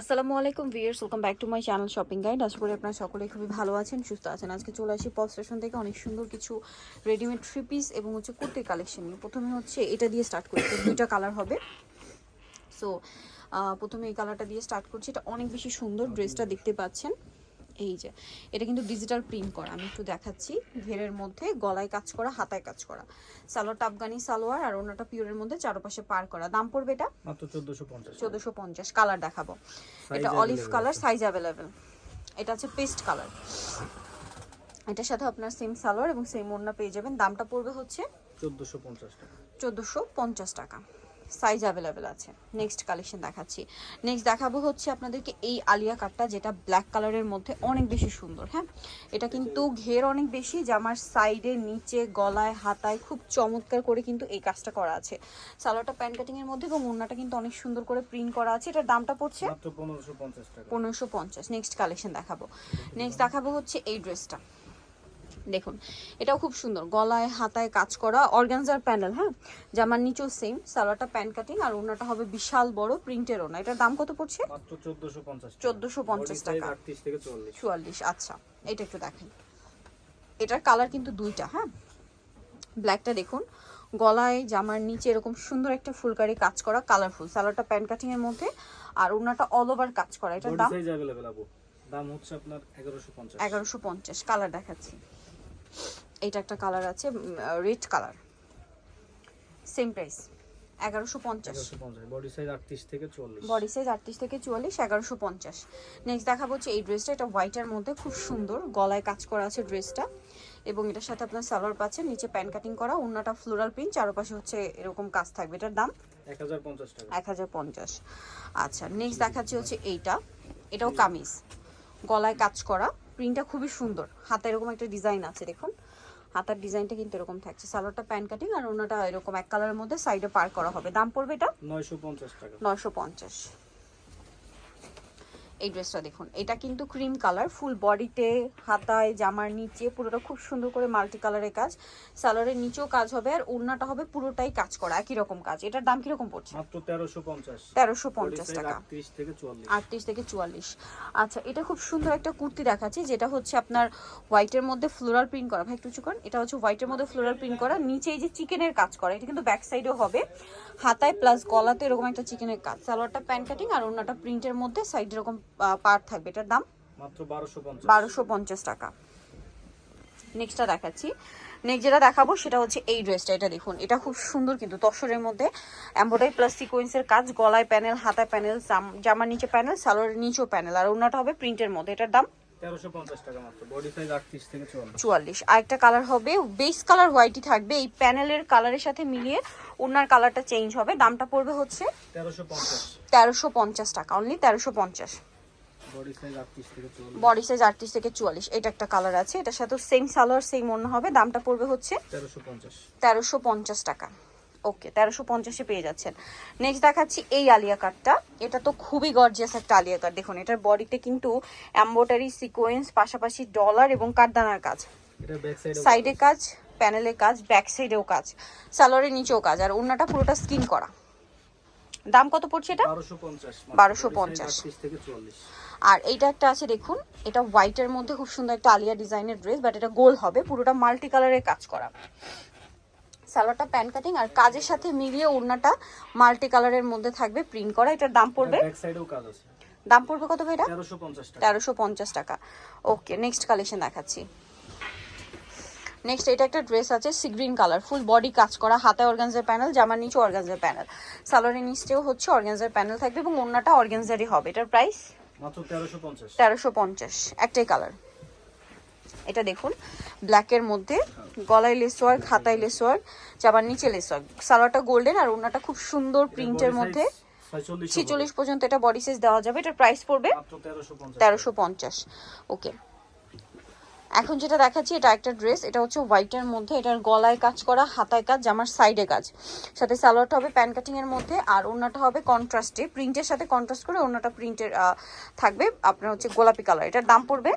আসসালামু আলাইকুম viewers welcome back to my channel shopping guide আশা করি আপনারা সকলেই খুবই ভালো আছেন, সুস্থ আছেন। আজকে চলে আসি পল স্টেশন থেকে অনেক সুন্দর কিছু রেডিমেড থ্রি পিস এবং হচ্ছে কুর্তির কালেকশন নিয়ে। প্রথমে হচ্ছে এটা দিয়ে স্টার্ট করছি দুইটা কালার হবে। সো প্রথমে এই কালারটা দিয়ে স্টার্ট করছি। এটা অনেক বেশি সুন্দর ড্রেসটা দেখতে পাচ্ছেন। এই যে এটা কিন্তু ডিজিটাল প্রিন্ট করা। আমি একটু দেখাচ্ছি। ঘেরের মধ্যে গলায় কাজ করা হাতায় কাজ করা। সালোয়ারটা আফগানি সালোয়ার আর ওনাটা পিওরের মধ্যে চারপাশে পার করা। দাম পড়বে এটা? মাত্র চোদ্দশো পঞ্চাশ। চোদ্দোশো পঞ্চাশ। কালার দেখাবো। এটা অলিভ কালার সাইজ অ্যাভেলেবেল এটা হচ্ছে পেস্ট কালার এটার সাথে আপনার সেম সালোয়ার এবং সেম ওড়না পেয়ে যাবেন। দামটা পড়বে হচ্ছে চোদ্দশো পঞ্চাশ টাকা। চোদ্দোশো পঞ্চাশ টাকা। সাইজ অ্যাভেলেবেল আছে। নেক্সট কালেকশন দেখাচ্ছি। নেক্সট দেখাবো হচ্ছে আপনাদেরকে এই আলিয়া কাটটা যেটা ব্ল্যাক কালারের মধ্যে অনেক বেশি সুন্দর হ্যাঁ? এটা কিন্তু ঘের অনেক বেশি জামার সাইডে নিচে গলায় হাতায় খুব চমৎকার করে কিন্তু এই কাজটা করা আছে। সালোয়ারটা প্যান্ট কাটিং এর মধ্যে এবং ওড়নাটা কিন্তু অনেক সুন্দর করে প্রিন্ট করা আছে। এটার দামটা পড়ছে পনেরোশো পঞ্চাশ নেক্সট কালেকশন দেখাবো। নেক্সট দেখাবো হচ্ছে এই ড্রেসটা দেখুন এটাও খুব সুন্দর। গলায় হাতায় কাজ করা অর্গানজার প্যানেল হ্যাঁ? জামার নিচেও সেম সালোয়ারটা প্যান্ট কাটিং আর ওনাটা হবে বিশাল বড় প্রিন্টের ওনা এটার দাম কত পড়ছে? চোদ্দশো পঞ্চাশ টাকা। চুয়াল্লিশ। আচ্ছা এটা একটু দেখেন। এটার কালার কিন্তু দুইটা হ্যাঁ? ব্ল্যাকটা দেখুন গলায় জামার নিচে এরকম সুন্দর একটা ফুলকারি কাজ করা কালারফুল সালোয়ারটা প্যান্ট কাটিং এর মধ্যে আর ওনাটা অল ওভার কাজ করা। এটার দাম দাম হচ্ছে আপনার এগারোশো পঞ্চাশ। এগারোশো পঞ্চাশ কালার দেখাচ্ছি। এইটা একটা কালার আছে রেড কালার সেম প্রাইস এগারোশো পঞ্চাশ। বডি সাইজ আটত্রিশ থেকে বডি সাইজ আটত্রিশ থেকে চুয়াল্লিশ এগারোশো পঞ্চাশ। নেক্সট দেখাবো হচ্ছে এই ড্রেসটা এটা হোয়াইটের মধ্যে খুব সুন্দর। গলায় কাজ করা আছে ড্রেসটা এবং এটার সাথে আপনার সালোয়ার পাচ্ছেন নিচে প্যান্ট কাটিং করা অন্যটা ফ্লোরাল প্রিন্ট চারপাশে হচ্ছে এরকম কাজ থাকবে। এটার দাম? এক হাজার পঞ্চাশ আচ্ছা নেক্সট দেখাচ্ছি হচ্ছে এইটা। এটাও কামিজ। গলায় কাজ করা প্রিন্টটা খুবই সুন্দর। হাতে এরকম একটা ডিজাইন আছে দেখুন। হাতার ডিজাইনটা কিন্তু এরকম থাকছে। সালোয়ারটা প্যান্ট কাটিং আর ওনাটা এরকম এক কালারের মধ্যে সাইডে পার করা হবে। দাম পড়বে এটা? নয়শো পঞ্চাশ টাকা। নয়শো পঞ্চাশ। এই ড্রেসটা দেখুন। এটা কিন্তু ক্রিম কালার ফুল বডিতে হাতায় জামার নিচে পুরোটা খুব সুন্দর করে মাল্টি কালারের কাজ। সালোয়ারের নিচেও কাজ হবে আর ওড়নাটা হবে পুরোটাই কাজ করা একই রকম কাজ। এটার দাম কীরকম পড়ছে? মাত্র তেরোশো পঞ্চাশ। তেরোশো বডি পঞ্চাশ সাইজ টাকা আটত্রিশ থেকে চুয়াল্লিশ। আটত্রিশ থেকে চুয়াল্লিশ। আচ্ছা এটা খুব সুন্দর একটা কুর্তি দেখাচ্ছি যেটা হচ্ছে আপনার হোয়াইটের মধ্যে ফ্লোরাল প্রিন্ট করা। ভাই একটু উঁচু করেন। এটা হচ্ছে হোয়াইটের মধ্যে ফ্লোরাল প্রিন্ট করা। নিচে এই যে চিকেনের কাজ করা এটা কিন্তু ব্যাক সাইডেও হবে। হাতায় প্লাস গলাতে এরকম একটা চিকেনের কাজ। সালোয়ারটা প্যান্ট কাটিং আর অন্যটা প্রিন্টের মধ্যে সাইড এরকম পার্ট থাকবে। এটার দাম? মাত্র বারোশো পঞ্চাশ। টাকা। নেক্সটটা দেখাচ্ছি। নেক্সট যেটা দেখাবো সেটা হচ্ছে এই ড্রেসটা। এটা দেখুন এটা খুব সুন্দর কিন্তু তসরের মধ্যে। এম্বয়ডারি প্লাস সিকোয়েন্সের কাজ গলায় প্যানেল হাতায় প্যানেল জামার নিচে প্যানেল সালোয়ারের নিচেও প্যানেল আর ওনাটা হবে প্রিন্টের মধ্যে। এটার দাম? চুয়াল্লিশ। আরেকটা কালার হবে বেস কালার হোয়াইটই থাকবে। এই প্যানেলের কালারের সাথে মিলিয়ে ওনার কালারটা চেঞ্জ হবে। দামটা পড়বে হচ্ছে তেরোশো পঞ্চাশ। টাকা। অনলি তেরোশো পঞ্চাশ। বডি সাইজ আটত্রিশ থেকে চুয়াল্লিশ। এটা একটা কালার আছে। এটার সাথে সেম সালোয়ার সেম অন্য হবে। দামটা পড়বে হচ্ছে তেরোশো পঞ্চাশ। টাকা। ওকে তেরোশো পঞ্চাশে পেয়ে যাচ্ছেন। নেক্সট দেখাচ্ছি এই আলিয়া কাটটা এটা তো খুবই গর্জিয়াস একটা আলিয়া কাট দেখুন এটার বডিতে কিন্তু এম্বোটারি সিকোয়েন্স পাশাপাশি ডলার এবং কাঠদানার কাজ। সাইড কাজ। প্যানেলে কাজ ব্যাক সাইডেও কাজ। সালোয়ারের নিচেও কাজ। আর ওনাটা পুরোটা স্কিন করা। দাম কত পড়ছে এটা? বারোশো পঞ্চাশ 1250 আটত্রিশ থেকে চুয়াল্লিশ আর এইটা একটা আছে দেখুন এটা হোয়াইটের মধ্যে খুব সুন্দর একটা আলিয়া ডিজাইনের ড্রেস বাট এটা গোল হবে পুরোটা মাল্টি কালারের কাজ করা। সালোয়ারটা প্যান্ট কাটিং আর কাজের সাথে মিলিয়ে ওড়নাটা মাল্টি কালারের মধ্যে থাকবে প্রিন্ট করা এটার দাম পড়বে? দাম পড়বে কত ভাই এটা তেরোশো পঞ্চাশ টাকা। তেরোশো পঞ্চাশ টাকা। ওকে নেক্সট কালেকশন দেখাচ্ছি। নেক্সট এটা একটা ড্রেস আছে sea green colour full body কাজ করা হাতে অর্গানজার প্যানেল জামার নিচে অর্গানজার প্যানেল সালোয়ারের নিচেও হচ্ছে অর্গানজার প্যানেল থাকবে এবং ওড়নাটা অর্গানজারই হবে। এটার প্রাইস মাত্র তেরোশো পঞ্চাশ। একটাই কালার এটা দেখুন ব্ল্যাকের মধ্যে গলায় লেসওয়ার খাতায় লেসওয়ার জামার নিচে লেসওয়ার সালোয়ারটা গোল্ডেন আর ওড়নাটা খুব সুন্দর প্রিন্টের মধ্যে। ছিচল্লিশ পর্যন্ত। এটা বডি সাইজ দেওয়া যাবে এটার প্রাইস পড়বে তেরোশো পঞ্চাশ। ওকে এখন যেটা দেখাচ্ছি এটা একটা ড্রেস এটা হচ্ছে হোয়াইটের মধ্যে এটার গলায় কাজ করা হাতায় কাজ জামার সাইডে কাজ। সাথে সালোয়ারটা হবে প্যান কাটিং এর মধ্যে আর ওড়নাটা হবে কন্ট্রাস্টে প্রিন্টের সাথে কন্ট্রাস্ট করে ওড়নাটা প্রিন্টের থাকবে আপনার হচ্ছে গোলাপি কালার এটার দাম পড়বে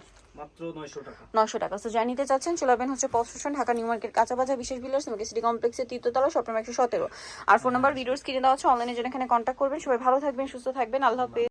নয়শো টাকা। নশো টাকা। তো জানিতে চাচ্ছেন চলাবেন হচ্ছে post station Dhaka new market কাঁচাবাজার বিশেষ বিলার্স সিটি কমপ্লেক্সের তৃতীয়তলা শপ নম্বর একশো সতেরো। আর ফোন নাম্বার ভিডিওস কিনে দেওয়া আছে অনলাইনে জন্য এখানে কন্ট্যাক্ট করবেন। সবাই ভালো থাকবেন সুস্থ থাকবেন। আল্লাহ হাফেজ।